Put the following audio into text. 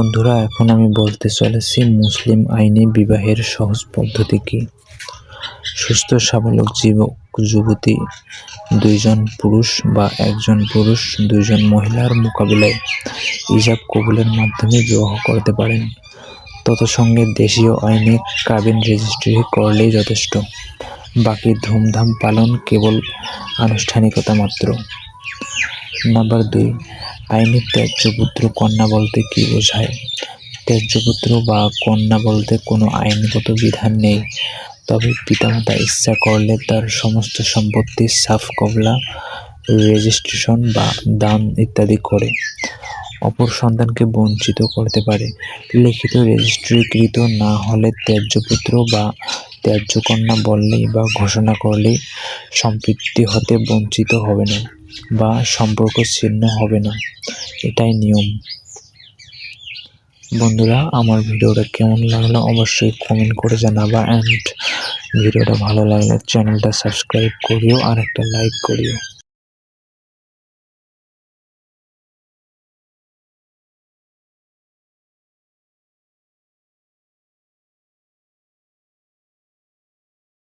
বন্ধুরা, এখন আমি বলতে চলেছি মুসলিম আইনে বিবাহের সহজ পদ্ধতি কি? সুস্থ সাবলক যুবক যুবতী, দুইজন পুরুষ বা একজন পুরুষ, দুইজন মহিলার মোকাবিলায় ইজাব কবুলের মাধ্যমে বিবাহ করতে পারেন। তৎসঙ্গে দেশীয় আইনে কাবিন রেজিস্ট্রি করলেই যথেষ্ট। বাকি ধুমধাম পালন কেবল আনুষ্ঠানিকতা মাত্র। নাম্বার দুই আইনি ত্যায্যপুত্র কন্যা বলতে কি বোঝায়? ত্যায্যপুত্র বা কন্যা বলতে কোনো আইনগত বিধান নেই। তবে পিতামাতা ইচ্ছা করলে তার সমস্ত সম্পত্তি, সাফ কবলা, রেজিস্ট্রেশন বা দান ইত্যাদি করে। অপর সন্তানকে বঞ্চিত করতে পারে। লিখিত রেজিস্ট্রিকৃত না হলে ত্যায্যপুত্র বা ত্যায্য কন্যা বললেই বা ঘোষণা করলেই সম্পৃক্তি হতে বঞ্চিত হবে না। বা সম্পর্ক ছিন্ন হবে না। এটাই নিয়ম। বন্ধুরা, আমার ভিডিওটা কেমন লাগল অবশ্যই কমেন্ট করে জানাবা অ্যান্ড ভিডিওটা ভালো লাগলে চ্যানেলটা সাবস্ক্রাইব করিও আর একটা লাইক করিও।